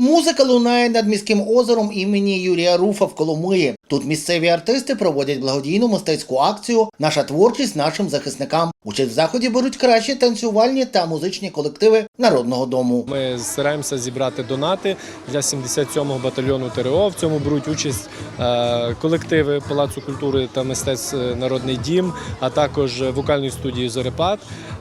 Музика лунає над міським озером імені Юрія Руфа в Коломиї. Тут місцеві артисти проводять благодійну мистецьку акцію Наша творчість нашим захисникам. Участь в заході беруть кращі танцювальні та музичні колективи народного дому. Ми стараємося зібрати донати для 77-го батальйону ТРО. В цьому беруть участь е, колективи Палацу культури та мистецтв е, Народний дім, а також вокальної студії Зорепад.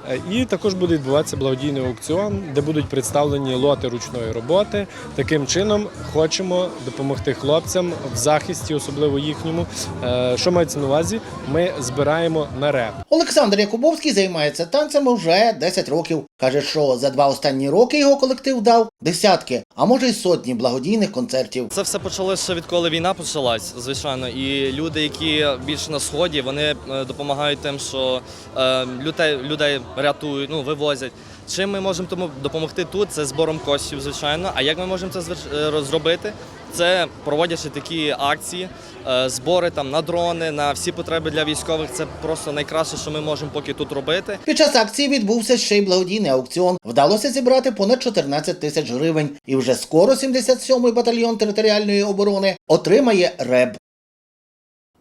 Е, І також буде відбуватися благодійний аукціон, де будуть представлені лоти ручної роботи. Таким чином хочемо допомогти хлопцям в захисті, особливо їхньому. Е, Що мається на увазі? Ми збираємо на реп. Олександр Якубовський займається танцями вже 10 років. Каже, що за два останні роки його колектив дав десятки, а може й сотні благодійних концертів. Це все почалося ще відколи війна почалась, звичайно. І люди, які більше на сході, вони е, допомагають тим, що е, людей, людей рятують, ну вивозять. Чим ми можемо тому допомогти тут? Це збором коштів, звичайно. А як ми можемо це е, розробити? Це проводячи такі акції, е, збори там на дрони, на всі потреби для військових. Це просто найкраще, що ми можемо поки тут робити. Під час акції відбувся ще й благодійний аукціон. Вдалося зібрати понад 14 тисяч гривень. І вже скоро 77-й батальйон територіальної оборони отримає РЕБ.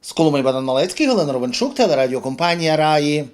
З Коломиї Богдан Малецький, Галина Ровенчук, телерадіокомпанія Раї.